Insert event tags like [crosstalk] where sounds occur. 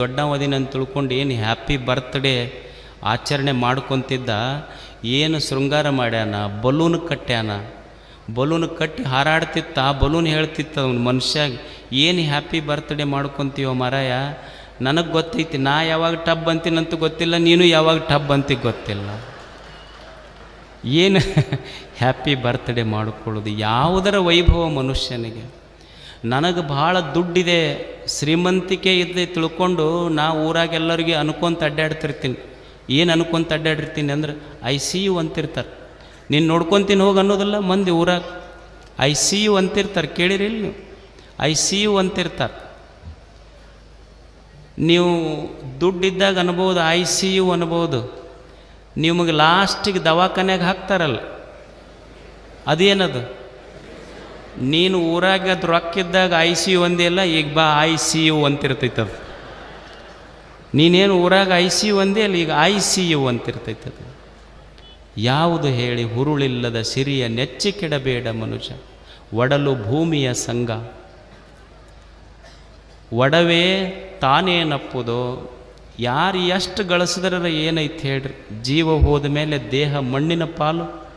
ದೊಡ್ಡವದಿನ ಅಂತ ತಿಳ್ಕೊಂಡು ಏನು ಹ್ಯಾಪಿ ಬರ್ತ್ಡೇ ಆಚರಣೆ ಮಾಡ್ಕೊತಿದ್ದ, ಏನು ಶೃಂಗಾರ ಮಾಡ್ಯಾನ, ಬಲೂನ್ ಕಟ್ಟ್ಯಾನ. ಬಲೂನ್ ಕಟ್ಟಿ ಹಾರಾಡ್ತಿತ್ತ ಬಲೂನ್ ಹೇಳ್ತಿತ್ತ ಅವ್ನು ಮನುಷ್ಯ, ಏನು ಹ್ಯಾಪಿ ಬರ್ತ್ಡೇ ಮಾಡ್ಕೊತೀವೋ ಮಾರಾಯ, ನನಗೆ ಗೊತ್ತೈತಿ, ನಾ ಯಾವಾಗ ಟಬ್ ಅಂತೀನಂತೂ ಗೊತ್ತಿಲ್ಲ, ನೀನು ಯಾವಾಗ ಟಬ್ ಅಂತ ಗೊತ್ತಿಲ್ಲ. ಏನು ಹ್ಯಾಪಿ [laughs] ಬರ್ತ್ಡೇ ಮಾಡಿಕೊಳ್ಳೋದು? ಯಾವುದರ ವೈಭವ ಮನುಷ್ಯನಿಗೆ? ನನಗೆ ಭಾಳ ದುಡ್ಡಿದೆ, ಶ್ರೀಮಂತಿಕೆ ಇದೆ ತಿಳ್ಕೊಂಡು ನಾ ಊರಾಗ ಎಲ್ಲರಿಗೆ ಅನ್ಕೊಂತ ಅಡ್ಡಾಡ್ತಿರ್ತೀನಿ. ಏನು ಅನ್ಕೊಂತ ಅಡ್ಡಾಡಿರ್ತೀನಿ ಅಂದ್ರೆ ಐ ಸಿ ಯು ಅಂತಿರ್ತಾರೆ. ನೀನು ನೋಡ್ಕೊತೀನಿ ಹೋಗಿ ಅನ್ನೋದಲ್ಲ, ಮಂದಿ ಊರಾಗ. ಐ ಸಿ ಯು ಅಂತಿರ್ತಾರೆ ಕೇಳಿರಿಲ್ಲ ನೀವು. ಐ ಸಿ ಯು ಅಂತಿರ್ತಾರೆ. ನೀವು ದುಡ್ಡಿದ್ದಾಗ ಅನ್ಬೋದು, ಐ ಸಿ ಯು ಅನ್ಬೋದು. ನಿಮಗೆ ಲಾಸ್ಟಿಗೆ ದವಾಖಾನೆಗೆ ಹಾಕ್ತಾರಲ್ಲ. ಅದೇನದು? ನೀನು ಊರಾಗ ಅದು ರೊಕ್ಕಿದ್ದಾಗ ಐ ಸಿ ಯು ಒಂದಿಲ್ಲ ಈಗ ಬಾ ಐ ಸಿ ಯು ಅಂತಿರ್ತೈತದು ನೀನೇನು ಊರಾಗ ಐ ಸಿ ಯು ಒಂದೇ ಅಲ್ಲ, ಈಗ ಐ ಸಿ ಯು ಅಂತಿರ್ತೈತೆ ಅದು. ಯಾವುದು ಹೇಳಿ ಹುರುಳಿಲ್ಲದ ಸಿರಿಯ ನೆಚ್ಚಿಕೆಡಬೇಡ ಮನುಷ್ಯ. ಒಡಲು ಭೂಮಿಯ ಸಂಘ. ಒಡವೇ ತಾನೇನಪ್ಪುದೋ ಯಾರು ಎಷ್ಟು ಗಳಿಸಿದ್ರೆ ಏನೈತೆ ಹೇಳ್ರಿ? ಜೀವ ಹೋದ ಮೇಲೆ ದೇಹ ಮಣ್ಣಿನ ಪಾಲು?